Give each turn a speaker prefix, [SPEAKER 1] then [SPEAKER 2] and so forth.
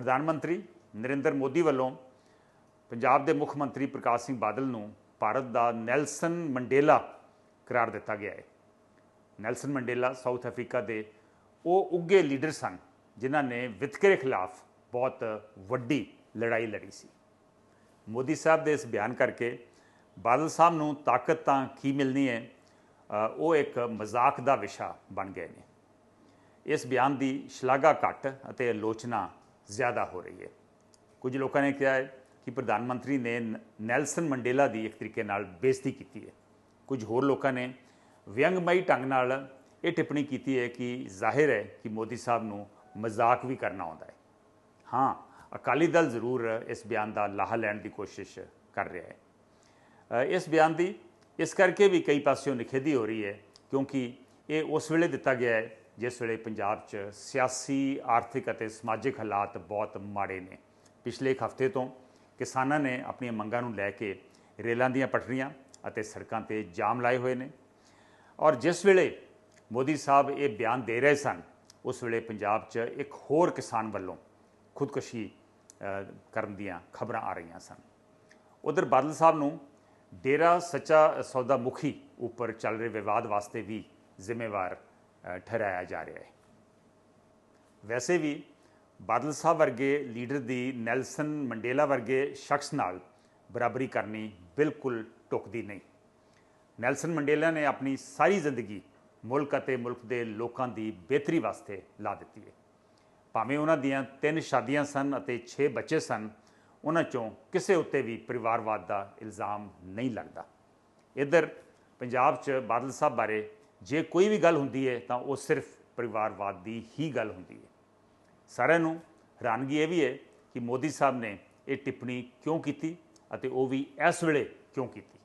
[SPEAKER 1] ਪ੍ਰਧਾਨ ਮੰਤਰੀ ਨਰਿੰਦਰ ਮੋਦੀ ਵੱਲੋਂ ਪੰਜਾਬ ਦੇ ਮੁੱਖ ਮੰਤਰੀ ਪ੍ਰਕਾਸ਼ ਸਿੰਘ ਬਾਦਲ ਨੂੰ ਭਾਰਤ ਦਾ ਨੈਲਸਨ ਮੰਡੇਲਾ ਕਰਾਰ ਦਿੱਤਾ ਗਿਆ ਹੈ। ਨੈਲਸਨ ਮੰਡੇਲਾ ਸਾਊਥ ਅਫਰੀਕਾ ਦੇ ਉਹ ਉੱਗੇ ਲੀਡਰ ਸਨ, ਜਿਨ੍ਹਾਂ ਨੇ ਵਿਤਕਰੇ ਖਿਲਾਫ ਬਹੁਤ ਵੱਡੀ ਲੜਾਈ ਲੜੀ ਸੀ। ਮੋਦੀ ਸਾਹਿਬ ਦੇ ਇਸ ਬਿਆਨ ਕਰਕੇ ਬਾਦਲ ਸਾਹਿਬ ਨੂੰ ਤਾਕਤ ਤਾਂ ਕੀ ਮਿਲਣੀ ਹੈ ਉਹ ਇੱਕ ਮਜ਼ਾਕ ਦਾ ਵਿਸ਼ਾ ਬਣ ਗਏ ਨੇ। ਇਸ ਬਿਆਨ ਦੀ ਸ਼ਲਾਘਾ ਘੱਟ ਅਤੇ ਆਲੋਚਨਾ ਜ਼ਿਆਦਾ ਹੋ ਰਹੀ ਹੈ। ਕੁਝ ਲੋਕਾਂ ਨੇ ਕਿਹਾ ਹੈ ਕਿ ਪ੍ਰਧਾਨ ਮੰਤਰੀ ਨੇ ਨੈਲਸਨ ਮੰਡੇਲਾ ਦੀ ਇੱਕ ਤਰੀਕੇ ਨਾਲ ਬੇਇੱਜ਼ਤੀ ਕੀਤੀ ਹੈ। ਕੁਝ ਹੋਰ ਲੋਕਾਂ ਨੇ ਵਿਅੰਗਮਈ ਢੰਗ ਨਾਲ ਇਹ ਟਿੱਪਣੀ ਕੀਤੀ ਹੈ ਕਿ ਜ਼ਾਹਿਰ ਹੈ ਕਿ ਮੋਦੀ ਸਾਹਿਬ ਨੂੰ ਮਜ਼ਾਕ ਵੀ ਕਰਨਾ ਆਉਂਦਾ ਹੈ। ਹਾਂ, ਅਕਾਲੀ ਦਲ ਜ਼ਰੂਰ ਇਸ ਬਿਆਨ ਦਾ ਲਾਹਾ ਲੈਣ ਦੀ ਕੋਸ਼ਿਸ਼ ਕਰ ਰਿਹਾ ਹੈ। ਇਸ ਬਿਆਨ ਦੀ ਇਸ ਕਰਕੇ ਵੀ ਕਈ ਪਾਸਿਓਂ ਨਿਖੇਧੀ ਹੋ ਰਹੀ ਹੈ ਕਿਉਂਕਿ ਇਹ ਉਸ ਵੇਲੇ ਦਿੱਤਾ ਗਿਆ ਹੈ ਜਿਸ ਵੇਲੇ ਪੰਜਾਬ 'ਚ ਸਿਆਸੀ, ਆਰਥਿਕ ਅਤੇ ਸਮਾਜਿਕ ਹਾਲਾਤ ਬਹੁਤ ਮਾੜੇ ਨੇ। ਪਿਛਲੇ ਇੱਕ ਹਫ਼ਤੇ ਤੋਂ ਕਿਸਾਨਾਂ ਨੇ ਆਪਣੀਆਂ ਮੰਗਾਂ ਨੂੰ ਲੈ ਕੇ ਰੇਲਾਂ ਦੀਆਂ ਪਟੜੀਆਂ ਅਤੇ ਸੜਕਾਂ ਤੇ ਜਾਮ ਲਾਏ ਹੋਏ ਨੇ। ਔਰ ਜਿਸ ਵੇਲੇ ਮੋਦੀ ਸਾਹਿਬ ਇਹ ਬਿਆਨ ਦੇ ਰਹੇ ਸਨ, ਉਸ ਵੇਲੇ ਪੰਜਾਬ 'ਚ ਇੱਕ ਹੋਰ ਕਿਸਾਨ ਵੱਲੋਂ ਖੁਦਕੁਸ਼ੀ ਕਰਨ ਦੀਆਂ ਖਬਰਾਂ ਆ ਰਹੀਆਂ ਸਨ। ਉਧਰ ਬਾਦਲ ਸਾਹਿਬ ਨੂੰ ਡੇਰਾ ਸੱਚਾ ਸੌਦਾ ਮੁਖੀ ਉੱਪਰ ਚੱਲ ਰਹੇ ਵਿਵਾਦ ਵਾਸਤੇ ਵੀ ਜ਼ਿੰਮੇਵਾਰ ਠਹਿਰਾਇਆ ਜਾ ਰਿਹਾ ਹੈ। ਵੈਸੇ ਵੀ ਬਾਦਲ ਸਾਹਿਬ ਵਰਗੇ ਲੀਡਰ ਦੀ ਨੈਲਸਨ ਮੰਡੇਲਾ ਵਰਗੇ ਸ਼ਖਸ ਨਾਲ ਬਰਾਬਰੀ ਕਰਨੀ ਬਿਲਕੁਲ ਟੁਕਦੀ ਨਹੀਂ। ਨੈਲਸਨ ਮੰਡੇਲਾ ਨੇ ਆਪਣੀ ਸਾਰੀ ਜ਼ਿੰਦਗੀ ਮੁਲਕ ਅਤੇ ਮੁਲਕ ਦੇ ਲੋਕਾਂ ਦੀ ਬਿਹਤਰੀ ਵਾਸਤੇ ਲਾ ਦਿੱਤੀ ਹੈ। ਭਾਵੇਂ ਉਹਨਾਂ ਦੀਆਂ ਤਿੰਨ ਸ਼ਾਦੀਆਂ ਸਨ ਅਤੇ 6 ਬੱਚੇ ਸਨ, ਉਹਨਾਂ ਚੋਂ ਕਿਸੇ ਉੱਤੇ ਵੀ ਪਰਿਵਾਰਵਾਦ ਦਾ ਇਲਜ਼ਾਮ ਨਹੀਂ ਲੱਗਦਾ। ਇੱਧਰ ਪੰਜਾਬ 'ਚ ਬਾਦਲ ਸਾਹਿਬ ਬਾਰੇ ਜੇ ਕੋਈ ਵੀ ਗੱਲ ਹੁੰਦੀ ਹੈ, ਤਾਂ ਉਹ ਸਿਰਫ ਪਰਿਵਾਰਵਾਦ ਦੀ ਹੀ ਗੱਲ ਹੁੰਦੀ ਹੈ। ਸਾਰਿਆਂ ਨੂੰ ਹੈਰਾਨਗੀ ਇਹ ਵੀ ਹੈ ਕਿ ਮੋਦੀ ਸਾਹਿਬ ਨੇ ਇਹ ਟਿੱਪਣੀ ਕਿਉਂ ਕੀਤੀ ਅਤੇ ਉਹ ਵੀ ਇਸ ਵੇਲੇ ਕਿਉਂ ਕੀਤੀ।